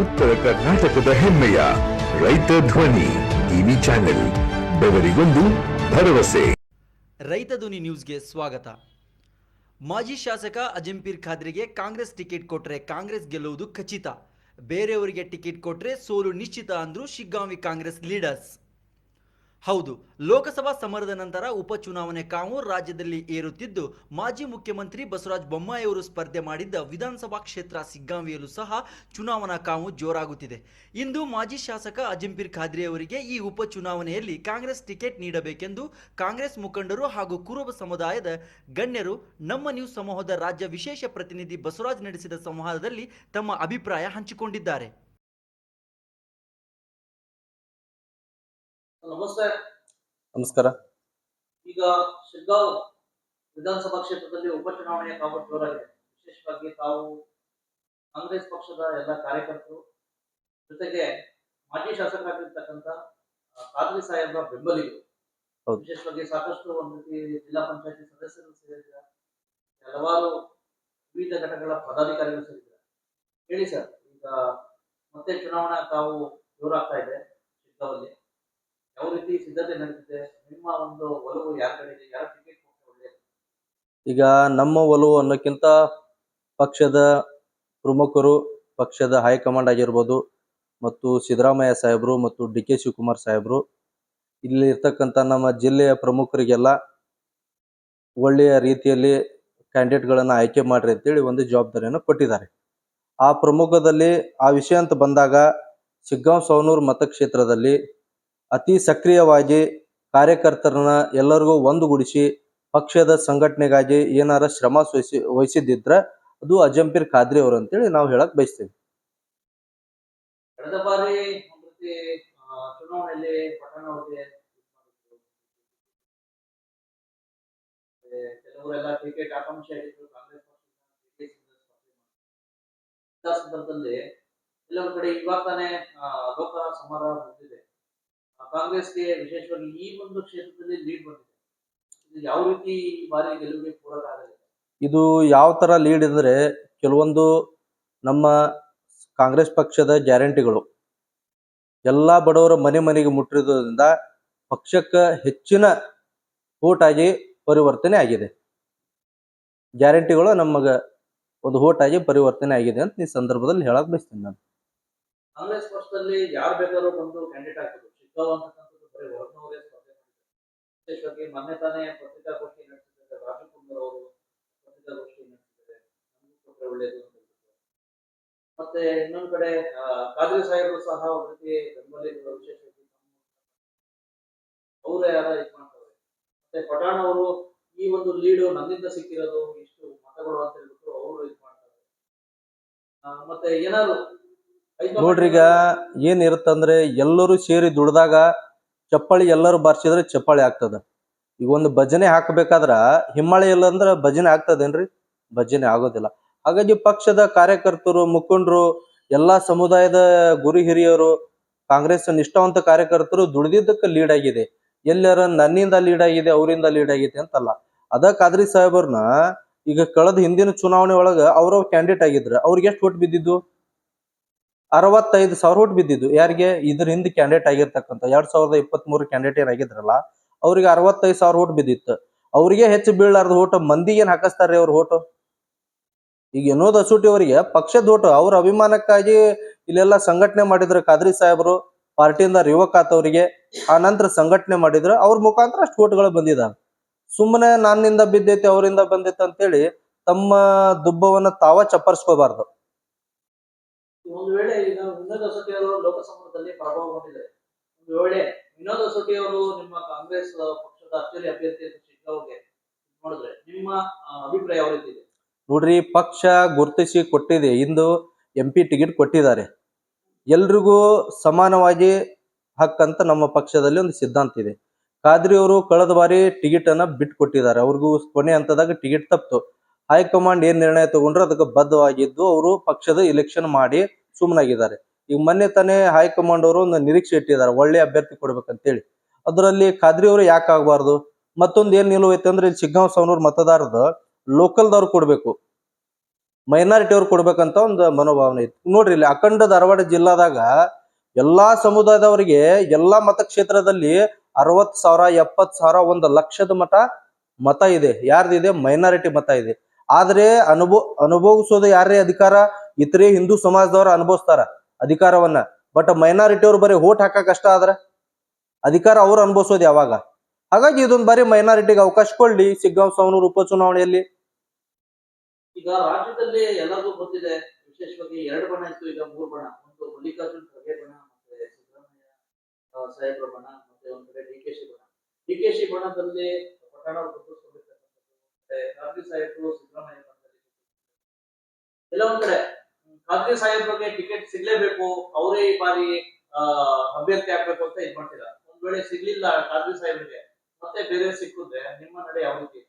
ಉತ್ತರ ಕರ್ನಾಟಕದ ಹೆಮ್ಮೆಯ ರೈತ ಧ್ವನಿ ಟಿವಿ ಚಾನೆಲ್, ಬೆವರಿಗೊಂದು ಭರವಸೆ. ರೈತ ಧ್ವನಿ ನ್ಯೂಸ್ಗೆ ಸ್ವಾಗತ. ಮಾಜಿ ಶಾಸಕ ಅಜಂಪೀರ್ ಖಾದ್ರಿಗೆ ಕಾಂಗ್ರೆಸ್ ಟಿಕೆಟ್ ಕೊಟ್ಟರೆ ಕಾಂಗ್ರೆಸ್ ಗೆಲ್ಲುವುದು ಖಚಿತ. ಬೇರೆಯವರಿಗೆ ಟಿಕೆಟ್ ಕೊಟ್ಟರೆ ಸೋಲು ನಿಶ್ಚಿತ ಅಂದ್ರು ಶಿಗ್ಗಾಂವಿ ಕಾಂಗ್ರೆಸ್ ಲೀಡರ್ಸ್. ಹೌದು, ಲೋಕಸಭಾ ಸಮರದ ನಂತರ ಉಪಚುನಾವಣೆ ಕಾವು ರಾಜ್ಯದಲ್ಲಿ ಏರುತ್ತಿದ್ದು, ಮಾಜಿ ಮುಖ್ಯಮಂತ್ರಿ ಬಸವರಾಜ ಬೊಮ್ಮಾಯಿಯವರು ಸ್ಪರ್ಧೆ ಮಾಡಿದ್ದ ವಿಧಾನಸಭಾ ಕ್ಷೇತ್ರ ಸಿಗ್ಗಾಂವಿಯಲ್ಲೂ ಸಹ ಚುನಾವಣಾ ಕಾವು ಜೋರಾಗುತ್ತಿದೆ. ಇಂದು ಮಾಜಿ ಶಾಸಕ ಅಜಂಪೀರ್ ಖಾದ್ರಿ ಅವರಿಗೆ ಈ ಉಪಚುನಾವಣೆಯಲ್ಲಿ ಕಾಂಗ್ರೆಸ್ ಟಿಕೆಟ್ ನೀಡಬೇಕೆಂದು ಕಾಂಗ್ರೆಸ್ ಮುಖಂಡರು ಹಾಗೂ ಕುರುಬ ಸಮುದಾಯದ ಗಣ್ಯರು ನಮ್ಮ ನ್ಯೂಸ್ ಸಮೂಹದ ರಾಜ್ಯ ವಿಶೇಷ ಪ್ರತಿನಿಧಿ ಬಸವರಾಜ್ ನಡೆಸಿದ ಸಂವಾದದಲ್ಲಿ ತಮ್ಮ ಅಭಿಪ್ರಾಯ ಹಂಚಿಕೊಂಡಿದ್ದಾರೆ. ನಮಸ್ತೆ. ನಮಸ್ಕಾರ. ಈಗ ಶಿಗ್ಗಾಂವ್ ವಿಧಾನಸಭಾ ಕ್ಷೇತ್ರದಲ್ಲಿ ಉಪಚುನಾವಣೆಯ ಕಾವು ಜೋರಾಗಿದೆ. ವಿಶೇಷವಾಗಿ ತಾವು ಕಾಂಗ್ರೆಸ್ ಪಕ್ಷದ ಎಲ್ಲ ಕಾರ್ಯಕರ್ತರು ಜೊತೆಗೆ ಮಾಜಿ ಶಾಸಕರಾಗಿರ್ತಕ್ಕಂಥ ಕಾದ್ರಿ ಖಾದ್ರಿ ಸಾಹೇಬ್ರ ಬೆಂಬಲಿಗರು. ವಿಶೇಷವಾಗಿ ಸಾಕಷ್ಟು ಒಂದು ರೀತಿ ಜಿಲ್ಲಾ ಪಂಚಾಯತಿ ಸದಸ್ಯರು ಸೇರಿದ್ದಾರೆ ಹಲವಾರು ವಿವಿಧ ಘಟಕಗಳ ಪದಾಧಿಕಾರಿಗಳು ಸೇರಿದ್ದಾರೆ ಹೇಳಿ ಸರ್ ಈಗ ಮತ್ತೆ ಚುನಾವಣಾ ತಾವು ಜೋರಾಗ್ತಾ ಇದೆ ಶಿಗ್ಗಾಂವಲ್ಲಿ ಯಾವ ರೀತಿ ಸಿದ್ಧತೆ ನಿಮ್ಮ ಒಂದು ಒಲವು ಯಾರ ಕಡೆ ಇದೆ ಯಾರ ಟಿಕೆಟ್ ಈಗ ನಮ್ಮ ಒಲವು ಅನ್ನೋಕ್ಕಿಂತ ಪಕ್ಷದ ಪ್ರಮುಖರು, ಪಕ್ಷದ ಹೈಕಮಾಂಡ್ ಆಗಿರ್ಬೋದು ಮತ್ತು ಸಿದ್ದರಾಮಯ್ಯ ಸಾಹೇಬರು ಮತ್ತು ಡಿ ಕೆ ಶಿವಕುಮಾರ್ ಸಾಹೇಬರು, ಇಲ್ಲಿ ಇರ್ತಕ್ಕಂಥ ನಮ್ಮ ಜಿಲ್ಲೆಯ ಪ್ರಮುಖರಿಗೆಲ್ಲ ಒಳ್ಳೆಯ ರೀತಿಯಲ್ಲಿ ಕ್ಯಾಂಡಿಡೇಟ್ಗಳನ್ನು ಆಯ್ಕೆ ಮಾಡ್ರಿ ಅಂತೇಳಿ ಒಂದು ಜವಾಬ್ದಾರಿಯನ್ನು ಕೊಟ್ಟಿದ್ದಾರೆ. ಆ ಪ್ರಮುಖದಲ್ಲಿ ಆ ವಿಷಯ ಅಂತ ಬಂದಾಗ, ಶಿಗ್ಗಾಂವ್ ಸವನೂರು ಮತಕ್ಷೇತ್ರದಲ್ಲಿ ಅತಿ ಸಕ್ರಿಯವಾಗಿ ಕಾರ್ಯಕರ್ತರನ್ನ ಎಲ್ಲರಿಗೂ ಒಂದುಗೂಡಿಸಿ ಪಕ್ಷದ ಸಂಘಟನೆಗಾಗಿ ಏನಾರ ಶ್ರಮ ವಹಿಸಿ ವಹಿಸಿದ್ದಿದ್ರ ಅದು ಅಜಂಪೀರ್ ಖಾದ್ರಿ ಅವರು ಅಂತೇಳಿ ನಾವು ಹೇಳಕ್ ಬಯಸ್ತೇವೆ ಕಳೆದ ಬಾರಿ ಚುನಾವಣೆಯಲ್ಲಿ. ಮತ್ತೆ ಕೆಲವರೆಲ್ಲ ಟಿಕೆಟ್ ಆಕಾಂಕ್ಷೆ ಆಗಿದ್ರು ಕಾಂಗ್ರೆಸ್ ಸಂದರ್ಭದಲ್ಲಿ ಕೆಲವು ಕಡೆ ಇವಾಗ ತಾನೇ ಲೋಕ ಸಮರ ಮುಗಿದಿದೆ ಆ, ಕಾಂಗ್ರೆಸ್ಗೆ ವಿಶೇಷವಾಗಿ ಈ ಒಂದು ಕ್ಷೇತ್ರದಲ್ಲಿ ಲೀಡ್ ಬಂದಿದೆ. ಇದು ಯಾವ ರೀತಿ ಈ ಬಾರಿ ಗೆಲುವಿಗೆ ಪೂರಕ ಆಗಲಿದೆ? ಇದು ಯಾವ ತರ ಲೀಡ್ ಇದ್ರೆ ಕೆಲವೊಂದು ನಮ್ಮ ಕಾಂಗ್ರೆಸ್ ಪಕ್ಷದ ಗ್ಯಾರಂಟಿಗಳು. ಎಲ್ಲ ಬಡವರ ಮನೆ ಮನೆಗೆ ಮುಟ್ಟಿರೋದ್ರಿಂದ ಪಕ್ಷಕ್ಕೆ ಹೆಚ್ಚಿನ ಓಟಾಗಿ ಆಗಿ ಪರಿವರ್ತನೆ ಆಗಿದೆ. ಗ್ಯಾರಂಟಿಗಳು ನಮಗ ಒಂದು ಓಟ್ ಆಗಿ ಪರಿವರ್ತನೆ ಆಗಿದೆ ಅಂತ ಈ ಸಂದರ್ಭದಲ್ಲಿ ಹೇಳಕ್ ಬಯಸ್ತೀನಿ ನಾನು. ಕಾಂಗ್ರೆಸ್ ಪಕ್ಷದಲ್ಲಿ ಯಾರು ಬೇಕಾದ್ರೂ ಬಂದು ಕ್ಯಾಂಡಿಡೇಟ್ ಆಗ್ಬೋದು. ಶಿಗ್ಗಾಂವ್ ಅಂತಕ್ಕಂಥದ್ದು ಬರೀ ಹೊರನವರೇ ಸ್ಪರ್ಧೆ ವಿಶೇಷವಾಗಿ ಮೊನ್ನೆ ತಾನೇ ಪತ್ರಿಕಾಗೋಷ್ಠಿ ನಡೆಸಿದ್ದಾರೆ. ರಾಜು ಕುಮಾರ್ ಅವರು ಪತ್ರಿಕಾಗೋಷ್ಠಿ ನಡೆಸಿದ್ದಾರೆ. ನಮಗೂ ಕೊಟ್ಟರೆ ಒಳ್ಳೆಯದು ಅಂತ ಮತ್ತೆ ಇನ್ನೊಂದು ಕಡೆ ಕಾದ್ರಿ ಸಾಹೇಬರು ಸಹ ಅವ್ರ ಜೊತೆ ವಿಶೇಷವಾಗಿ ಅವರೇ ಯಾರ ಇದು ಮಾಡ್ತಾರೆ. ಮತ್ತೆ ಪಠಾಣ ಅವರು ಈ ಒಂದು ಲೀಡು ನನ್ನಿಂದ ಸಿಕ್ಕಿರೋದು ಇಷ್ಟು ಮತಗಳು ಅಂತ ಹೇಳ್ಬಿಟ್ಟು ಅವರು ಇದು ಮಾಡ್ತಾರೆ. ಮತ್ತೆ ಏನಾದ್ರು ನೋಡ್ರಿ ಈಗ ಏನ್ ಇರುತ್ತಂದ್ರೆ ಎಲ್ಲರೂ ಸೇರಿ ದುಡ್ದಾಗ ಚಪ್ಪಾಳಿ ಎಲ್ಲರೂ ಬಾರ್ಸಿದ್ರೆ ಚಪ್ಪಾಳಿ ಆಗ್ತದ. ಈಗ ಒಂದು ಭಜನೆ ಹಾಕಬೇಕಾದ್ರ ಹಿಮ್ಮಳೆ ಇಲ್ಲ ಅಂದ್ರೆ ಭಜನೆ ಆಗ್ತದೇನ್ರಿ? ಭಜನೆ ಆಗೋದಿಲ್ಲ. ಹಾಗಾಗಿ ಪಕ್ಷದ ಕಾರ್ಯಕರ್ತರು, ಮುಖಂಡರು, ಎಲ್ಲಾ ಸಮುದಾಯದ ಗುರು ಹಿರಿಯರು, ಕಾಂಗ್ರೆಸ್ ನಿಷ್ಠಾವಂತ ಕಾರ್ಯಕರ್ತರು ದುಡಿದಿದ್ದಕ್ಕೆ ಲೀಡ್ ಆಗಿದೆ. ಎಲ್ಲರ ನನ್ನಿಂದ ಲೀಡ್ ಆಗಿದೆ, ಅವರಿಂದ ಲೀಡ್ ಆಗಿದೆ ಅಂತಲ್ಲ. ಅದ ಖಾದ್ರಿ ಸಾಹೇಬರ್ನ ಈಗ ಕಳೆದ ಹಿಂದಿನ ಚುನಾವಣೆ ಒಳಗ ಅವ್ರವ್ರ ಕ್ಯಾಂಡಿಡೇಟ್ ಆಗಿದ್ರ, ಅವ್ರಿಗೆ ಎಷ್ಟು ಓಟ್ ಬಿದ್ದಿದ್ದು? ಅರವತ್ತೈದು ಸಾವಿರ ಓಟ್ ಬಿದ್ದಿದ್ದು. ಯಾರಿಗೆ? ಇದ್ರ ಹಿಂದೆ ಕ್ಯಾಂಡಿಡೇಟ್ ಆಗಿರ್ತಕ್ಕಂಥ. ಎರಡ್ ಸಾವಿರದ ಇಪ್ಪತ್ತ್ ಮೂರು ಕ್ಯಾಂಡಿಡೇಟ್ ಏನಾಗಿದ್ರಲ್ಲ ಅವ್ರಿಗೆ ಅರವತ್ತೈದು ಸಾವಿರ ಓಟ್ ಬಿದ್ದಿತ್ತು. ಅವ್ರಿಗೆ ಹೆಚ್ಚು ಬೀಳಾರ್ದ ಓಟ್ ಮಂದಿಗೆ ಏನ್ ಹಾಕಿಸ್ತಾರ್ರಿ ಅವ್ರ ಓಟು ಈಗ ಏನೋ ಅಸೂಟಿ ಅವರಿಗೆ ಪಕ್ಷದ ಓಟು ಅವ್ರ ಅಭಿಮಾನಕ್ಕಾಗಿ ಇಲ್ಲೆಲ್ಲ ಸಂಘಟನೆ ಮಾಡಿದ್ರು ಖಾದ್ರಿ ಸಾಹೇಬರು, ಪಾರ್ಟಿಯಿಂದ ಯುವಕ ಆತವ್ರಿಗೆ. ಆ ನಂತರ ಸಂಘಟನೆ ಮಾಡಿದ್ರು. ಅವ್ರ ಮುಖಾಂತರ ಅಷ್ಟು ಓಟ್ಗಳು ಬಂದಿದಾವೆ. ಸುಮ್ಮನೆ ನನ್ನಿಂದ ಬಿದ್ದೈತಿ, ಅವರಿಂದ ಬಂದೈತೆ ಅಂತೇಳಿ ತಮ್ಮ ದುಬ್ಬವನ್ನ ತಾವ ಚಪ್ಪರ್ಸ್ಕೋಬಾರ್ದು. ಒಂದು ವೇಳೆ ಈಗ ವಿನೋದ್ ಹೊಸಟಿ ಅವರು ಲೋಕಸಭಾದಲ್ಲಿ ಪರಾಭವಗೊಂಡಿದ್ದಾರೆ. ಒಂದು ವೇಳೆ ವಿನೋದ್ ಹೊಸಟಿ ಅವರು ನಿಮ್ಮ ಕಾಂಗ್ರೆಸ್ ಪಕ್ಷದ ಅಚ್ಚರಿ ಅಭ್ಯರ್ಥಿ ಶಿಗ್ಗಾಂವ್ಗೆ ನೋಡಿದ್ರೆ ನಿಮ್ಮ ಅಭಿಪ್ರಾಯ ಯಾವ ರೀತಿ ಇದೆ? ನೋಡ್ರಿ, ಪಕ್ಷ ಗುರುತಿಸಿ ಕೊಟ್ಟಿದೆ. ಇಂದು ಎಂ ಪಿ ಟಿಕೆಟ್ ಕೊಟ್ಟಿದ್ದಾರೆ. ಎಲ್ರಿಗೂ ಸಮಾನವಾಗಿ ಹಕ್ಕಂತ ನಮ್ಮ ಪಕ್ಷದಲ್ಲಿ ಒಂದು ಸಿದ್ಧಾಂತ ಇದೆ. ಖಾದ್ರಿ ಅವರು ಕಳೆದ ಬಾರಿ ಟಿಕೆಟ್ ಅನ್ನ ಬಿಟ್ಟು ಕೊಟ್ಟಿದ್ದಾರೆ ಅವ್ರಿಗೂ ಕೊನೆ ಹಂತದಾಗ ಟಿಕೆಟ್ ತಪ್ಪಿತು ಹೈಕಮಾಂಡ್ ಏನ್ ನಿರ್ಣಯ ತಗೊಂಡ್ರು ಅದಕ್ಕೆ ಬದ್ಧವಾಗಿದ್ದು ಅವರು ಪಕ್ಷದ ಇಲೆಕ್ಷನ್ ಮಾಡಿ ಸುಮ್ಮನಾಗಿದ್ದಾರೆ ಈಗ ಮೊನ್ನೆ ತಾನೇ ಹೈಕಮಾಂಡ್ ಅವರು ಒಂದು ನಿರೀಕ್ಷೆ ಇಟ್ಟಿದ್ದಾರೆ, ಒಳ್ಳೆ ಅಭ್ಯರ್ಥಿ ಕೊಡ್ಬೇಕಂತೇಳಿ. ಅದರಲ್ಲಿ ಖಾದ್ರಿ ಅವರು ಯಾಕೆ ಆಗಬಾರ್ದು? ಮತ್ತೊಂದು ಏನ್ ನಿಲುವು ಐತೆ ಅಂದ್ರೆ ಇಲ್ಲಿ ಸಿಗ್ಗಾಂವ್ ಸವನೂರ್ ಮತದಾರದ ಲೋಕಲ್ದವ್ರು ಕೊಡ್ಬೇಕು. ಮೈನಾರಿಟಿ ಅವ್ರು ಕೊಡ್ಬೇಕಂತ ಒಂದು ಮನೋಭಾವನೆ ಇತ್ತು ನೋಡ್ರಿ ಇಲ್ಲಿ ಅಖಂಡ ಧಾರವಾಡ ಜಿಲ್ಲಾದಾಗ ಎಲ್ಲಾ ಸಮುದಾಯದವರಿಗೆ ಎಲ್ಲಾ ಮತಕ್ಷೇತ್ರದಲ್ಲಿ ಅರವತ್ ಸಾವಿರ ಎಪ್ಪತ್ ಸಾವಿರ, ಒಂದು ಲಕ್ಷದ ಮಠ ಮತ ಇದೆ. ಯಾರ್ದಿದೆ? ಮೈನಾರಿಟಿ ಮತ ಇದೆ. ಆದ್ರೆ ಅನುಭವ, ಅನುಭವಿಸೋದು ಯಾರೇ ಅಧಿಕಾರ? ಇತರೆ ಹಿಂದೂ ಸಮಾಜದವರು ಅನುಭವಿಸ್ತಾರ ಅಧಿಕಾರವನ್ನ. ಬಟ್ ಮೈನಾರಿಟಿ ಅವ್ರು ಬರೀ ಓಟ್ ಹಾಕಕ್ ಕಷ್ಟ ಆದ್ರ? ಅಧಿಕಾರ ಅವ್ರು ಅನುಭವಿಸೋದು ಯಾವಾಗ? ಹಾಗಾಗಿ ಇದೊಂದು ಬಾರಿ ಮೈನಾರಿಟಿಗೆ ಅವಕಾಶ ಕೊಡ್ಲಿ ಸಿಗ್ಗಾಂವ್ ರೂಪ ಉಪಚುನಾವಣೆಯಲ್ಲಿ. ಈಗ ರಾಜ್ಯದಲ್ಲಿ ಎಲ್ಲರಿಗೂ ಗೊತ್ತಿದೆ, ವಿಶೇಷವಾಗಿ ಎರಡು ಬಣ ಇತ್ತು, ಈಗ ಮೂರು ಬಣ ಒಂದು ಮಲ್ಲಿಕಾರ್ಜುನ್ ಖರ್ಗೆ ಬಣ ಮತ್ತೆ ಸಿದ್ದರಾಮಯ್ಯ ಸಾಹೇಬ್ರ ಬಣ ಮತ್ತೆ ಒಂದ್ ಕಡೆ ಡಿ ಕೆ ಶಿ ಬಣ ಡಿ ಕೆ ಶಿ ಬಣದಲ್ಲಿ ಪಟ್ಟಣ ಮತ್ತೆ ಖಾದ್ರಿ ಸಾಹೇಬ್ರು ಸಿದ್ದರಾಮಯ್ಯ ಒಂದ್ ಕಡೆ. ಖಾದ್ರಿ ಸಾಹೇಬ್ರಿಗೆ ಟಿಕೆಟ್ ಸಿಗ್ಲೇಬೇಕು. ಅವರೇ ಈ ಬಾರಿ ಅಭ್ಯರ್ಥಿ ಆಗ್ಬೇಕು ಅಂತ ಇದ್ ಮಾಡ್ತೀರಾ ಒಂದ್ ವೇಳೆ ಸಿಗ್ಲಿಲ್ಲ ಖಾದ್ರಿ ಸಾಹೇಬ್ರಿಗೆ ಮತ್ತೆ ಬೇರೆ ಸಿಕ್ಕಿದ್ರೆ ನಿಮ್ಮ ನಡೆ ಯಾವ ರೀತಿ?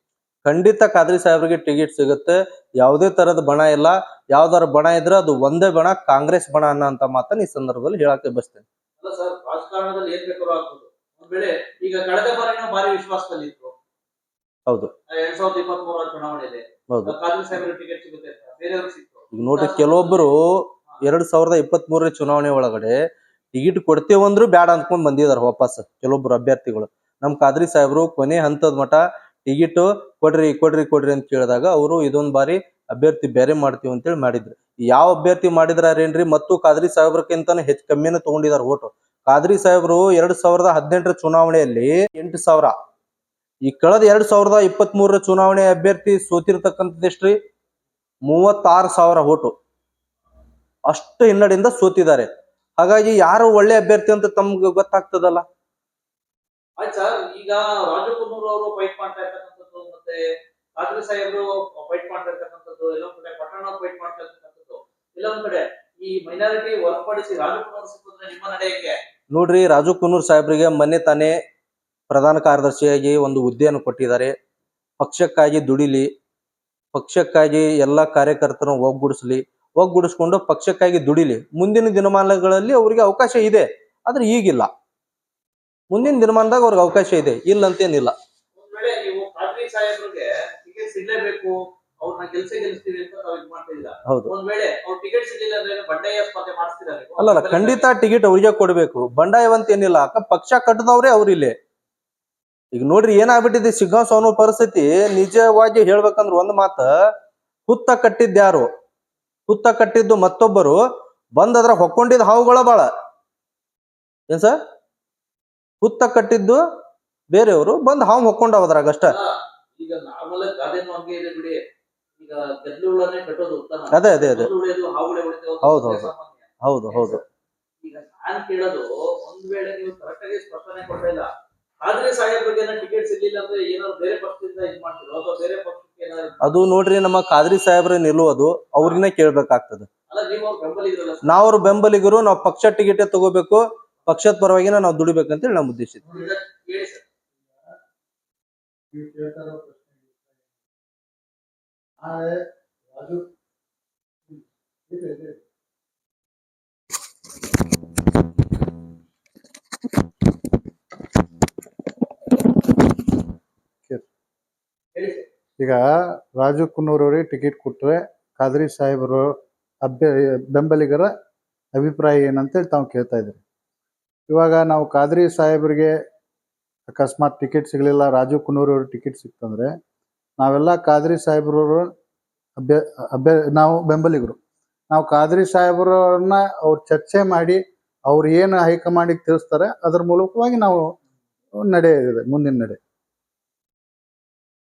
ಖಂಡಿತ ಖಾದ್ರಿ ಸಾಹೇಬ್ರಿಗೆ ಟಿಕೆಟ್ ಸಿಗುತ್ತೆ. ಯಾವುದೇ ತರದ ಬಣ ಇಲ್ಲ. ಯಾವ್ದಾರ ಬಣ ಇದ್ರೆ ಅದು ಒಂದೇ ಬಣ ಕಾಂಗ್ರೆಸ್ ಬಣ ಅನ್ನೋ ಮಾತನ್ನ ಈ ಸಂದರ್ಭದಲ್ಲಿ ಹೇಳಕ್ಕೆ ಬಯಸ್ತೇನೆ. ಅಲ್ಲ ಸರ್ ರಾಜಕಾರಣದಲ್ಲಿ ಏನ್ ಬೇಕಾದ್ರೂ ಆಗ್ಬೋದು. ಒಂದ್ ವೇಳೆ ಈಗ ಕಳೆದ ಬಾರಿನ ಭಾರಿ ವಿಶ್ವಾಸದಲ್ಲಿ ಇತ್ತು ಹೌದು. ಆ, ಎರಡ್ ಸಾವಿರದ ಇಪ್ಪತ್ತ್ ಮೂರರ ಚುನಾವಣೆಯಲ್ಲಿ ಹೌದು. ಖಾದ್ರಿ ಸಾಹೇಬರ ಟಿಕೆಟ್ ಸಿಗುತ್ತೆ ಅಂತ ಬೇರೆಯವ್ರಿಗೆ ಸಿಕ್ತು. ಈಗ ನೋಡ್ರಿ ಕೆಲವೊಬ್ಬರು ಎರಡ್ ಸಾವಿರದ ಇಪ್ಪತ್ತ್ ಮೂರರ ಚುನಾವಣೆ ಒಳಗಡೆ ಟಿಕೆಟ್ ಕೊಡ್ತೇವಂದ್ರು ಬ್ಯಾಡ ಅಂದ್ಕೊಂಡ್ ಬಂದಿದಾರ ವಾಪಸ್. ಕೆಲವೊಬ್ರು ಅಭ್ಯರ್ಥಿಗಳು. ನಮ್ ಖಾದ್ರಿ ಸಾಹೇಬ್ರು ಕೊನೆ ಹಂತದ ಮಠ ಟಿಕೆಟ್ ಕೊಡ್ರಿ ಕೊಡ್ರಿ ಕೊಡ್ರಿ ಅಂತ ಕೇಳಿದಾಗ ಅವರು ಇದೊಂದ್ ಬಾರಿ ಅಭ್ಯರ್ಥಿ ಬೇರೆ ಮಾಡ್ತೀವಿ ಅಂತೇಳಿ ಮಾಡಿದ್ರು. ಯಾವ ಅಭ್ಯರ್ಥಿ ಮಾಡಿದ್ರೇನ್ರಿ ಮತ್ತು ಖಾದ್ರಿ ಸಾಹೇಬ್ರಕ್ಕಿಂತಾನು ಹೆಚ್ಚು ಕಮ್ಮಿನ ತಗೊಂಡಿದಾರ ಓಟು. ಖಾದ್ರಿ ಸಾಹೇಬ್ರು ಎರಡ್ ಸಾವಿರದ ಹದಿನೆಂಟರ ಚುನಾವಣೆಯಲ್ಲಿ ಎಂಟು ಸಾವಿರ. ಈ ಕಳೆದ ಎರಡ್ ಸಾವಿರದ ಇಪ್ಪತ್ತ್ ಮೂರರ ಚುನಾವಣೆ ಅಭ್ಯರ್ಥಿ ಸೋತಿರ್ತಕ್ಕಂಥದ್ದು ಎಷ್ಟ್ರಿ? ಮೂವತ್ತಾರು ಸಾವಿರ ಓಟು. ಅಷ್ಟು ಹಿನ್ನಡೆಯಿಂದ ಸೋತಿದ್ದಾರೆ. ಹಾಗಾಗಿ ಯಾರು ಒಳ್ಳೆ ಅಭ್ಯರ್ಥಿ ಅಂತ ತಮ್ಗೆ ಗೊತ್ತಾಗ್ತದಲ್ಲ? ಆಯ್ತು? ಸರ್ ಈಗ ರಾಜಕುಮಾರ್ ಅವರು ಫೈಟ್ ಮಾಡ್ತಾ ಇರ್ತಕ್ಕಂಥದ್ದು ಮತ್ತೆ ಖಾದ್ರಿ ಸಾಹೇಬ್ರು ಫೈಟ್ ಮಾಡ್ತಾ ಇರ್ತಕ್ಕಂಥದ್ದು ಎಲ್ಲೊಂದ್ ಕಡೆ ಪಟ್ಟಣ ಫೈಟ್ ಮಾಡ್ತಾ ಇರ್ತಕ್ಕಂಥದ್ದು ಇಲ್ಲೊಂದ್ ಕಡೆ ಈ ಮೈನಾರಿಟಿ ಹೊರತುಪಡಿಸಿ ರಾಜಕುಮಾರ್ ಸಿಕ್ಕಿದ್ರೆ ನಿಮ್ಮ ನಡೆಯಕ್ಕೆ? ನೋಡ್ರಿ ರಾಜು ಕುನೂರ್ ಸಾಹೇಬ್ರಿಗೆ ಮೊನ್ನೆ ತಾನೇ ಪ್ರಧಾನ ಕಾರ್ಯದರ್ಶಿಯಾಗಿ ಒಂದು ಹುದ್ದೆಯನ್ನು ಕೊಟ್ಟಿದ್ದಾರೆ. ಪಕ್ಷಕ್ಕಾಗಿ ದುಡಿಲಿ ಪಕ್ಷಕ್ಕಾಗಿ ಎಲ್ಲ ಕಾರ್ಯಕರ್ತರನ್ನು ಒಗ್ಗೂಡಿಸ್ಲಿ ಒಗ್ಗೂಡಿಸ್ಕೊಂಡು ಪಕ್ಷಕ್ಕಾಗಿ ದುಡಿಲಿ. ಮುಂದಿನ ದಿನಮಾನಗಳಲ್ಲಿ ಅವರಿಗೆ ಅವಕಾಶ ಇದೆ ಆದ್ರೆ ಈಗಿಲ್ಲ. ಮುಂದಿನ ದಿನಮಾನದಾಗ ಅವ್ರಿಗೆ ಅವಕಾಶ ಇದೆ ಇಲ್ಲ ಅಂತೇನಿಲ್ಲ ಹೌದು. ಅಲ್ಲಲ್ಲ ಖಂಡಿತ ಟಿಕೆಟ್ ಅವ್ರಿಗೆ ಕೊಡ್ಬೇಕು. ಬಂಡಾಯವಂತ ಏನಿಲ್ಲ ಅಕ್ಕ ಪಕ್ಷ ಕಟ್ಟದವ್ರೆ ಅವ್ರಿಲ್ಲಿ. ಈಗ ನೋಡ್ರಿ ಏನಾಗ್ಬಿಟ್ಟಿದೆ ಸಿಗ್ಗಾಂವ್ ಸೋನು ಪರಿಸ್ಥಿತಿ ನಿಜವಾಗಿ ಹೇಳ್ಬೇಕಂದ್ರೆ ಒಂದ್ ಮಾತ ಹುತ್ತ ಕಟ್ಟಿದ್ಯಾರು ಹುತ್ತ ಕಟ್ಟಿದ್ದು ಮತ್ತೊಬ್ಬರು ಬಂದದ್ರ ಹೊಕ್ಕೊಂಡಿದ್ದು ಹಾವುಗಳ ಬಾಳ. ಏನ್ ಸರ್? ಹುತ್ತ ಕಟ್ಟಿದ್ದು ಬೇರೆಯವರು ಬಂದ್ ಹಾವು ಹೊಕ್ಕೊಂಡವ ಅದ್ರಾಗ ಅಷ್ಟ ಈಗ ನಾರ್ಮಲ್ ಗಾದೆನೂ ಹಂಗೆ ಇದೆ ಬಿಡಿ. ಈಗ ಗೆದ್ಲುಗಳನ್ನೇ ಕಟ್ಟೋದು ಉತ್ತಮ. ಅದೇ ಅದೇ ಅದೇ. ಹೌದು, ಹೌದು. ಹೌದು ಹೌದು. ಈಗ ನಾನು ಕೇಳೋದು ಒಂದ್ ವೇಳೆ ನೀವು ಕರೆಕ್ಟಾಗಿ ಸ್ಪಷ್ಟನೆ ಆದ್ರೆ ಸಾಹೇಬ್ರಿಗೆ ಟಿಕೆಟ್ ಸಿಗ್ಲಿಲ್ಲ ಅಂದ್ರೆ ಏನಾದ್ರು ಬೇರೆ ಪಕ್ಷದಿಂದ ಇದು ಮಾಡ್ತಿರೋ ಅಥವಾ ಬೇರೆ ಪಕ್ಷಕ್ಕೆ ಏನಾದ್ರು ಅದು ನೋಡ್ರಿ ನಮ್ಮ ಖಾದ್ರಿ ಸಾಹೇಬ್ರ ನಿಲ್ಲುವುದು ಅವ್ರಿಗನೇ ಕೇಳ್ಬೇಕಾಗ್ತದೆ ಅಲ್ಲ ನೀವು ಅವ್ರ. ನಾವ್ರ ಬೆಂಬಲಿಗರು ನಾವು ಪಕ್ಷ ಟಿಕೆಟ್ ತಗೋಬೇಕು ಪಕ್ಷದ ಪರವಾಗಿನ ನಾವು ದುಡಿಬೇಕಂತೇಳಿ ನಮ್ಮ ಉದ್ದೇಶ ಇದೆ. ಈಗ ಸರ್ ಹೇಳಿ ಸರ್ ಈಗ ರಾಜು ಕುನ್ನೂರವರಿಗೆ ಟಿಕೆಟ್ ಕೊಟ್ರೆ ಖಾದ್ರಿ ಸಾಹೇಬರು ಅಭ್ಯ, ಬೆಂಬಲಿಗರ ಅಭಿಪ್ರಾಯ ಏನಂತೇಳಿ ತಾವು ಕೇಳ್ತಾ ಇದ್ದೀರಿ. ಇವಾಗ ನಾವು ಖಾದ್ರಿ ಸಾಹೇಬರಿಗೆ ಅಕಸ್ಮಾತ್ ಟಿಕೆಟ್ ಸಿಗಲಿಲ್ಲ, ರಾಜು ಕುನ್ನೂರವ್ರಿಗೆ ಟಿಕೆಟ್ ಸಿಕ್ತಂದ್ರೆ ನಾವೆಲ್ಲ ಖಾದ್ರಿ ಸಾಹೇಬ್ರವ್ರು ಅಭ್ಯ ಅಭ್ಯ, ನಾವು ಬೆಂಬಲಿಗರು. ನಾವು ಖಾದ್ರಿ ಸಾಹೇಬ್ರನ್ನ ಅವ್ರು ಚರ್ಚೆ ಮಾಡಿ ಅವ್ರು ಏನು ಹೈಕಮಾಂಡಿಗೆ ತಿಳಿಸ್ತಾರೆ ಅದ್ರ ಮೂಲಕವಾಗಿ ನಾವು ನಡೆಯಿದೆ ಮುಂದಿನ ನಡೆ.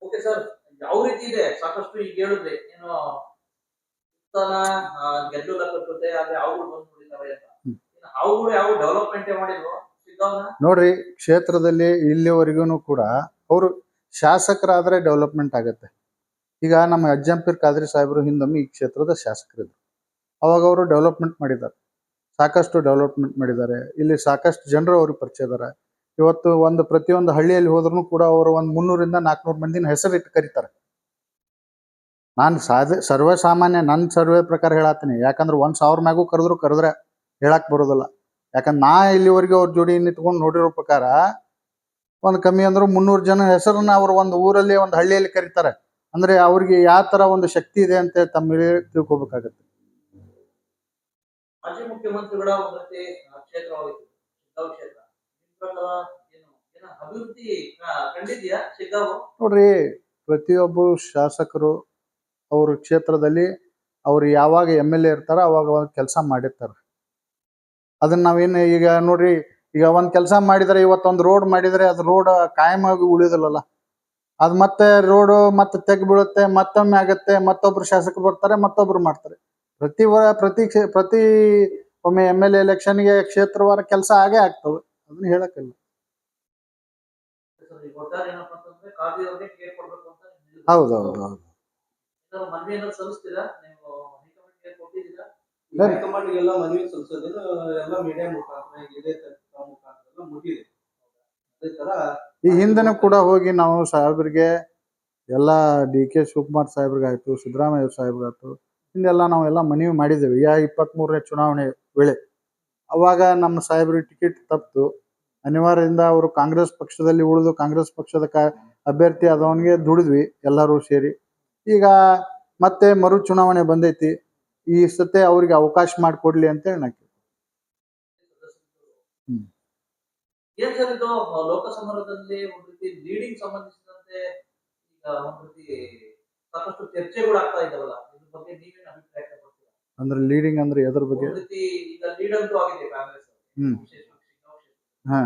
ಓಕೆ ಸರ್ ಯಾವ ರೀತಿ ಇದೆ? ಸಾಕಷ್ಟು ಈಗ ಹೇಳಿದ್ರಿ ಏನು ಉತ್ತನ ಗೆಲ್ಲುಲ ಕಟ್ಟುತ್ತೆ ಆದ್ರೆ ಅವುಗಳು ಬಂದು ಅಂತ. ಅವುಗಳು ಯಾವ ಡೆವಲಪ್ಮೆಂಟ್ ಮಾಡಿದ್ರು ನೋಡ್ರಿ ಕ್ಷೇತ್ರದಲ್ಲಿ ಇಲ್ಲಿವರೆಗೂ ಕೂಡ ಅವರು ಶಾಸಕರಾದ್ರೆ ಡೆವಲಪ್ಮೆಂಟ್ ಆಗುತ್ತೆ. ಈಗ ನಮ್ಮ ಅಜ್ಜಂಪೀರ್ ಖಾದ್ರಿ ಸಾಹೇಬರು ಹಿಂದೊಮ್ಮೆ ಈ ಕ್ಷೇತ್ರದ ಶಾಸಕರಿದ್ರು. ಅವಾಗ ಅವರು ಡೆವಲಪ್ಮೆಂಟ್ ಮಾಡಿದ್ದಾರೆ. ಸಾಕಷ್ಟು ಡೆವಲಪ್ಮೆಂಟ್ ಮಾಡಿದ್ದಾರೆ. ಇಲ್ಲಿ ಸಾಕಷ್ಟು ಜನರು ಅವ್ರಿಗೆ ಪರಿಚಯ ಇದ್ದಾರೆ. ಇವತ್ತು ಒಂದು ಪ್ರತಿಯೊಂದು ಹಳ್ಳಿಯಲ್ಲಿ ಹೋದ್ರೂ ಕೂಡ ಅವರು ಒಂದು ಮುನ್ನೂರಿಂದ ನಾಲ್ಕುನೂರು ಮಂದಿನ ಹೆಸರಿಟ್ಟು ಕರೀತಾರೆ. ನಾನು ಸಾಧ ಸರ್ವೇ ಸಾಮಾನ್ಯ ನನ್ನ ಸರ್ವೆ ಪ್ರಕಾರ ಹೇಳತ್ತೀನಿ ಯಾಕಂದ್ರೆ ಒಂದು ಸಾವಿರ ಮ್ಯಾಗೂ ಕರೆದ್ರು ಕರೆದ್ರೆ ಹೇಳಕ್ ಬರೋದಿಲ್ಲ. ಯಾಕಂದ್ರೆ ನಾ ಇಲ್ಲಿವರೆಗೆ ಅವ್ರ ಜೋಡಿ ನಿಂತ್ಕೊಂಡು ನೋಡಿರೋ ಪ್ರಕಾರ ಒಂದು ಕಮ್ಮಿ ಅಂದ್ರೆ ಮುನ್ನೂರು ಜನ ಹೆಸರನ್ನ ಅವರು ಒಂದು ಊರಲ್ಲಿ ಒಂದು ಹಳ್ಳಿಯಲ್ಲಿ ಕರೀತಾರೆ. ಅಂದ್ರೆ ಅವ್ರಿಗೆ ಯಾವ ತರ ಒಂದು ಶಕ್ತಿ ಇದೆ ಅಂತ ತಮ್ಮ ತಿಳ್ಕೊಬೇಕಾಗತ್ತೆ. ಮಾಜಿ ಮುಖ್ಯಮಂತ್ರಿಗಳ ಕ್ಷೇತ್ರವಾಗಿತ್ತು ಕ್ಷೇತ್ರ. ನೋಡ್ರಿ ಪ್ರತಿಯೊಬ್ಬ ಶಾಸಕರು ಅವ್ರ ಕ್ಷೇತ್ರದಲ್ಲಿ ಅವ್ರು ಯಾವಾಗ ಎಂ ಎಲ್ ಎ ಇರ್ತಾರ ಅವಾಗ ಒಂದು ಕೆಲಸ ಮಾಡಿರ್ತಾರೆ. ಅದನ್ನ ನಾವೇನು ಈಗ ನೋಡ್ರಿ, ಈಗ ಒಂದ್ ಕೆಲಸ ಮಾಡಿದ್ರೆ ಇವತ್ತೊಂದು ರೋಡ್ ಮಾಡಿದ್ರೆ ಅದು ರೋಡ್ ಕಾಯಮಾಗಿ ಉಳಿಯೋದಿಲ್ಲಲ್ಲ ಅದ್ ಮತ್ತೆ ರೋಡ್ ಮತ್ತೆ ತೆಗ್ ಬೀಳುತ್ತೆ ಮತ್ತೊಮ್ಮೆ ಆಗತ್ತೆ, ಮತ್ತೊಬ್ರು ಶಾಸಕರು ಬರ್ತಾರೆ, ಮತ್ತೊಬ್ರು ಮಾಡ್ತಾರೆ. ಪ್ರತಿ ಪ್ರತಿ ಪ್ರತಿ ಒಮ್ಮೆ ಎಂ ಎಲ್ ಎಲೆಕ್ಷನ್ಗೆ ಕ್ಷೇತ್ರವಾರ ಕೆಲಸ ಆಗೇ ಆಗ್ತವೆ ಅದನ್ನ ಹೇಳಕ್ಕಿಲ್ಲ. ಹೌದೌದು ಈಗ ಏನಪ್ಪಾ ಅಂತಂದ್ರೆ ಕಾದಿ ಅವ್ರಿಗೆ ಟಿಕೆಟ್ ಅಂತ ಹೌದು ಹೌದು ಹೌದು. ಏನಾದ್ರು ಮನವಿ ಏನಾದ್ರು ಸಲ್ಲಿಸ್ತೀರಾ? ನೀವು ಹೈಕಮಾಂಡ್ಗೆ ಕೊಟ್ಟಿದ್ದೀರಾ? ಸರಿ. ಹೈಕಮಾಂಡ್ಗೆಲ್ಲ ಮನವಿ ಸಲ್ಲಿಸೋದೇನು ಎಲ್ಲ ಮೀಡಿಯಾ ಮುಖಾಂತರ ಇದೇ ತರ ಮುಖಾಂತರ ಎಲ್ಲ ಮುಗಿದಿದೆ. ಅದೇ ತರ ಈ ಹಿಂದೆನೂ ಕೂಡ ಹೋಗಿ ನಾವು ಸಾಹೇಬ್ರಿಗೆ ಎಲ್ಲ ಡಿ ಕೆ ಶಿವಕುಮಾರ್ ಸಾಹೇಬ್ರಿಗಾಯ್ತು ಸಿದ್ದರಾಮಯ್ಯ ಸಾಹೇಬ್ರಾಯ್ತು ಹಿಂದೆಲ್ಲ ನಾವೆಲ್ಲ ಮನವಿ ಮಾಡಿದ್ದೇವೆ. ಯಾ ಇಪ್ಪತ್ತ್ಮೂರನೇ ಚುನಾವಣೆ ವೇಳೆ. ಅವಾಗ ನಮ್ಮ ಸಾಹೇಬ್ರಿಗೆ ಟಿಕೆಟ್ ತಪ್ಪಿತು ಅನಿವಾರ್ಯದಿಂದ ಅವರು ಕಾಂಗ್ರೆಸ್ ಪಕ್ಷದಲ್ಲಿ ಉಳಿದು ಕಾಂಗ್ರೆಸ್ ಪಕ್ಷದ ಕ, ಅಭ್ಯರ್ಥಿ ಆದವನಿಗೆ ದುಡಿದ್ವಿ, ಎಲ್ಲರೂ ಸೇರಿ. ಈಗ ಮತ್ತೆ ಮರು ಚುನಾವಣೆ ಬಂದೈತಿ. ಈ ಸತೆ ಅವ್ರಿಗೆ ಅವಕಾಶ ಮಾಡಿಕೊಡ್ಲಿ ಅಂತೇಳಿ ನಾ ಹ್ಮ್. ಏನ್ ಸರ್ ಸಾಕಷ್ಟು ಆಗ್ತಾ ಇದಾವಲ್ಲ? ಇದ್ರ ಬಗ್ಗೆ ಅಭಿಪ್ರಾಯ ಅಂದ್ರೆ ಲೀಡಿಂಗ್ ಅಂದ್ರೆ ಎದ್ರ ಬಗ್ಗೆ? ಹ್ಮ್. ಹಾ.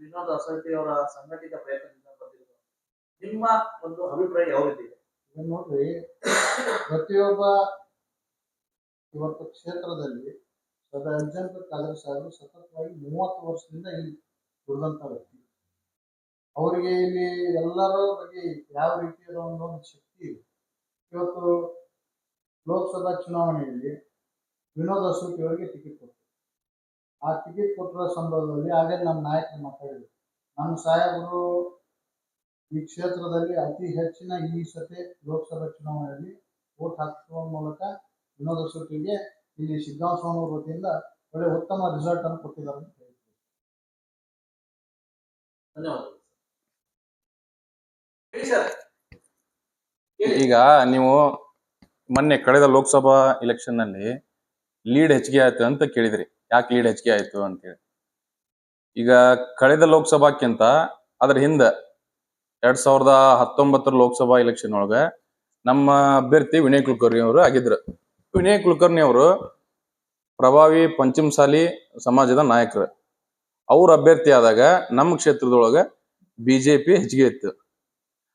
ವಿನೋದ್ ಅವರ ಸಂಘಟಿತ ಪ್ರಯತ್ನದಿಂದ ಬಂದಿರೋದು. ನಿಮ್ಮ ಒಂದು ಅಭಿಪ್ರಾಯ ಯಾವ ರೀತಿ ಇದೆ ನೋಡ್ರಿ ಪ್ರತಿಯೊಬ್ಬ ಇವತ್ತು ಕ್ಷೇತ್ರದಲ್ಲಿ ಸದಾ ಕಾದ್ರೆ ಸಾಹೇಬರು ಸತತವಾಗಿ ಮೂವತ್ತು ವರ್ಷದಿಂದ ಇಲ್ಲಿ ದುಡಿದಂಥ ವ್ಯಕ್ತಿ. ಅವರಿಗೆ ಇಲ್ಲಿ ಎಲ್ಲರ ಬಗ್ಗೆ ಯಾವ ರೀತಿಯಾದ ಒಂದು ಶಕ್ತಿ ಇದೆ. ಇವತ್ತು ಲೋಕಸಭಾ ಚುನಾವಣೆಯಲ್ಲಿ ವಿನೋದ್ ಅಸೂಟಿ ಅವರಿಗೆ ಟಿಕೆಟ್ ಕೊಟ್ಟರು. ಆ ಟಿಕೆಟ್ ಕೊಟ್ಟಿರೋ ಸಂದರ್ಭದಲ್ಲಿ ಹಾಗೆ ನಮ್ಮ ನಾಯಕರು ಮಾತಾಡಿದರು. ನಮ್ಮ ಸಾಹೇಬರು ಈ ಕ್ಷೇತ್ರದಲ್ಲಿ ಅತಿ ಹೆಚ್ಚಿನ ಈ ಸತೆ ಲೋಕಸಭಾ ಚುನಾವಣೆಯಲ್ಲಿ ವೋಟ್ ಹಾಕುವ ಮೂಲಕ ವಿನೋದ ಸೂಟಿಗೆ ಇಲ್ಲಿ ಶಿಗ್ಗಾಂವ್ ಸೋಮವಾರ ವತಿಯಿಂದ ಒಳ್ಳೆ ಉತ್ತಮ ರಿಸಲ್ಟ್ ಅನ್ನು ಕೊಟ್ಟಿದ್ದಾರೆ ಅಂತ ಹೇಳ್ತೀವಿ. ಸರ್ ಈಗ ನೀವು ಮೊನ್ನೆ ಕಳೆದ ಲೋಕಸಭಾ ಎಲೆಕ್ಷನ್ನಲ್ಲಿ ಲೀಡ್ ಹೆಚ್ಚಿಗೆ ಆಯ್ತು ಅಂತ ಕೇಳಿದ್ರಿ. ಯಾಕೆ ಲೀಡ್ ಹೆಚ್ಚಿಗೆ ಆಯ್ತು ಅಂತೇಳಿ ಈಗ ಕಳೆದ ಲೋಕಸಭಾಕ್ಕಿಂತ ಅದ್ರ ಹಿಂದೆ ಎರಡ್ ಸಾವಿರದ ಹತ್ತೊಂಬತ್ತರ ಲೋಕಸಭಾ ಎಲೆಕ್ಷನ್ ಒಳಗ ನಮ್ಮ ಅಭ್ಯರ್ಥಿ ವಿನಯ್ ಕುಲಕರ್ಣಿ ಅವರು ಆಗಿದ್ರು ವಿನಯ್ ಕುಲಕರ್ಣಿ ಅವರು ಪ್ರಭಾವಿ, ಪಂಚಮಸಾಲಿ ಸಮಾಜದ ನಾಯಕರು. ಅವ್ರ ಅಭ್ಯರ್ಥಿ ಆದಾಗ ನಮ್ಮ ಕ್ಷೇತ್ರದೊಳಗ ಬಿಜೆಪಿ ಹೆಚ್ಚಿಗೆ ಇತ್ತು.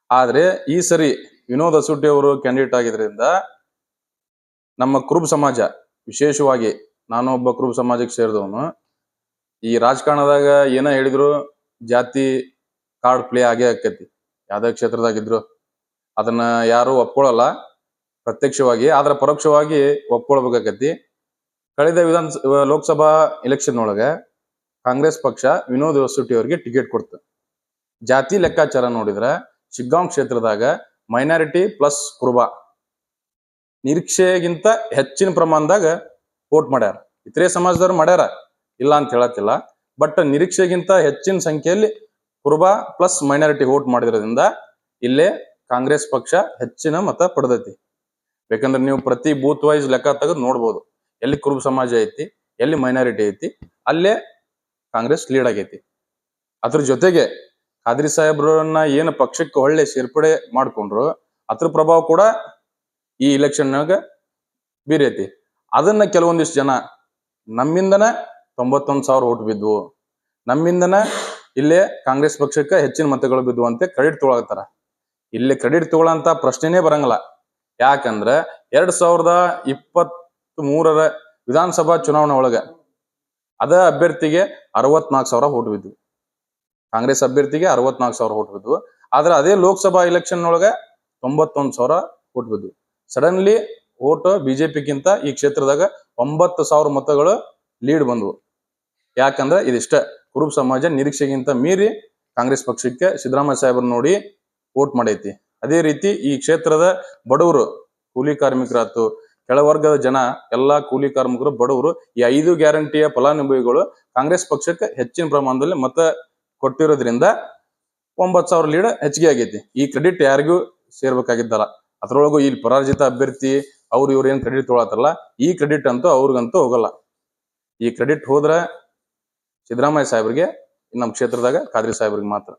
ಆದ್ರೆ ಈ ಸರಿ ವಿನೋದ್ ಸುಟ್ಟಿ ಅವರು ಕ್ಯಾಂಡಿಡೇಟ್ ಆಗಿದ್ರಿಂದ ನಮ್ಮ ಕುರುಬ ಸಮಾಜ, ವಿಶೇಷವಾಗಿ ನಾನು ಒಬ್ಬ ಕುರುಬ ಸಮಾಜಕ್ಕೆ ಸೇರಿದವನು, ಈ ರಾಜಕಾರಣದಾಗ ಏನ ಹೇಳಿದ್ರು ಜಾತಿ ಕಾರ್ಡ್ ಪ್ಲೇ ಆಗೇ ಆಕೈತಿ. ಯಾವ್ದೇ ಕ್ಷೇತ್ರದಾಗಿದ್ರು. ಅದನ್ನ ಯಾರು ಒಪ್ಕೊಳ್ಳಲ್ಲ ಪ್ರತ್ಯಕ್ಷವಾಗಿ, ಆದ್ರೆ ಪರೋಕ್ಷವಾಗಿ ಒಪ್ಕೊಳ್ಬೇಕಾಕತಿ ಕಳೆದ ವಿಧಾನ ಲೋಕಸಭಾ ಎಲೆಕ್ಷನ್ ಒಳಗೆ ಕಾಂಗ್ರೆಸ್ ಪಕ್ಷ ವಿನೋದ್ ವಸೂಟಿ ಅವರಿಗೆ ಟಿಕೆಟ್ ಕೊಡ್ತು. ಜಾತಿ ಲೆಕ್ಕಾಚಾರ ನೋಡಿದ್ರೆ ಶಿಗ್ಗಾಂವ್ ಕ್ಷೇತ್ರದಾಗ ಮೈನಾರಿಟಿ ಪ್ಲಸ್ ಕುರುಬ ನಿರೀಕ್ಷೆಗಿಂತ ಹೆಚ್ಚಿನ ಪ್ರಮಾಣದಾಗ ವೋಟ್ ಮಾಡ್ಯಾರ. ಇತರೆ ಸಮಾಜದವ್ರು ಮಾಡ್ಯಾರ, ಇಲ್ಲ ಅಂತ ಹೇಳತ್ತಿಲ್ಲ. ಬಟ್ ನಿರೀಕ್ಷೆಗಿಂತ ಹೆಚ್ಚಿನ ಸಂಖ್ಯೆಯಲ್ಲಿ ಕುರುಬ ಪ್ಲಸ್ ಮೈನಾರಿಟಿ ವೋಟ್ ಮಾಡಿರೋದ್ರಿಂದ ಇಲ್ಲೇ ಕಾಂಗ್ರೆಸ್ ಪಕ್ಷ ಹೆಚ್ಚಿನ ಮತ ಪಡೆದೈತಿ. ಬೇಕಂದ್ರೆ ನೀವು ಪ್ರತಿ ಬೂತ್ ವೈಸ್ ಲೆಕ್ಕ ತೆಗೆದು ನೋಡ್ಬೋದು. ಎಲ್ಲಿ ಕುರುಬ ಸಮಾಜ ಐತಿ, ಎಲ್ಲಿ ಮೈನಾರಿಟಿ ಐತಿ, ಅಲ್ಲೇ ಕಾಂಗ್ರೆಸ್ ಲೀಡ್ ಆಗೈತಿ. ಅದ್ರ ಜೊತೆಗೆ ಖಾದ್ರಿ ಸಾಹೇಬ್ರನ್ನ ಏನು ಪಕ್ಷಕ್ಕೆ ಒಳ್ಳೆ ಸೇರ್ಪಡೆ ಮಾಡ್ಕೊಂಡ್ರು, ಅದ್ರ ಪ್ರಭಾವ ಕೂಡ ಈ ಇಲೆಕ್ಷನ್ನಾಗ ಬೀರೈತಿ. ಅದನ್ನ ಕೆಲವೊಂದಿಷ್ಟು ಜನ ನಮ್ಮಿಂದನ ತೊಂಬತ್ತೊಂದು ಸಾವಿರ ಓಟ್ ಬಿದ್ವು. ನಮ್ಮಿಂದನ ಇಲ್ಲೇ ಕಾಂಗ್ರೆಸ್ ಪಕ್ಷಕ್ಕೆ ಹೆಚ್ಚಿನ ಮತಗಳು ಬಿದ್ವು ಅಂತ ಕ್ರೆಡಿಟ್ ತಗೊಳತ್ತಾರ ಇಲ್ಲಿ ಕ್ರೆಡಿಟ್ ತಗೊಳ್ಳಂತ ಪ್ರಶ್ನೆನೇ ಬರಂಗಿಲ್ಲ. ಯಾಕಂದ್ರೆ ಎರಡ್ ಸಾವಿರದ ಇಪ್ಪತ್ತ್ ಮೂರರ ವಿಧಾನಸಭಾ ಚುನಾವಣೆ ಒಳಗ ಅದ ಅಭ್ಯರ್ಥಿಗೆ ಅರವತ್ನಾಲ್ಕು ಸಾವಿರ ಓಟ್ ಬಿದ್ವು ಕಾಂಗ್ರೆಸ್ ಅಭ್ಯರ್ಥಿಗೆ ಅರವತ್ನಾಲ್ಕು ಸಾವಿರ ಓಟ್ ಬಿದ್ವು ಆದ್ರೆ ಅದೇ ಲೋಕಸಭಾ ಎಲೆಕ್ಷನ್ ಒಳಗ ತೊಂಬತ್ತೊಂದು ಸಾವಿರ ಓಟ್ ಬಿದ್ವು ಸಡನ್ಲಿ ಓಟ್ ಬಿಜೆಪಿಗಿಂತ ಈ ಕ್ಷೇತ್ರದಾಗ ಒಂಬತ್ತು ಸಾವಿರ ಮತಗಳು ಲೀಡ್ ಬಂದವು. ಯಾಕಂದ್ರೆ ಇದಿಷ್ಟ ಕುರುಬ ಸಮಾಜ ನಿರೀಕ್ಷೆಗಿಂತ ಮೀರಿ ಕಾಂಗ್ರೆಸ್ ಪಕ್ಷಕ್ಕೆ ಸಿದ್ದರಾಮಯ್ಯ ಸಾಹೇಬ್ರ ನೋಡಿ ವೋಟ್ ಮಾಡೈತಿ. ಅದೇ ರೀತಿ ಈ ಕ್ಷೇತ್ರದ ಬಡವರು ಕೂಲಿ ಕಾರ್ಮಿಕರಾಯ್ತು ಕೆಳವರ್ಗದ ಜನ, ಎಲ್ಲಾ ಕೂಲಿ ಕಾರ್ಮಿಕರು, ಬಡವರು ಈ ಐದು ಗ್ಯಾರಂಟಿಯ ಫಲಾನುಭವಿಗಳು ಕಾಂಗ್ರೆಸ್ ಪಕ್ಷಕ್ಕೆ ಹೆಚ್ಚಿನ ಪ್ರಮಾಣದಲ್ಲಿ ಮತ ಕೊಟ್ಟಿರೋದ್ರಿಂದ ಒಂಬತ್ತು ಸಾವಿರ ಲೀಡ್ ಹೆಚ್ಚಿಗೆ ಆಗೈತಿ. ಈ ಕ್ರೆಡಿಟ್ ಯಾರಿಗೂ ಸೇರ್ಬೇಕಾಗಿದ್ದಲ್ಲ. ಅದ್ರೊಳಗೂ ಇಲ್ಲಿ ಪರಾಜಿತ ಅಭ್ಯರ್ಥಿ, ಅವ್ರು ಇವ್ರು ಏನ್ ಕ್ರೆಡಿಟ್ ತೊಗೊಳತಾರಲ್ಲ ಈ ಕ್ರೆಡಿಟ್ ಅಂತೂ ಅವ್ರಿಗಂತೂ ಹೋಗಲ್ಲ. ಈ ಕ್ರೆಡಿಟ್ ಹೋದ್ರ ಸಿದ್ದರಾಮಯ್ಯ ಸಾಹೇಬ್ರಿಗೆ, ನಮ್ಮ ಕ್ಷೇತ್ರದಾಗ ಖಾದ್ರಿ ಸಾಹೇಬ್ರಿಗೆ ಮಾತ್ರ.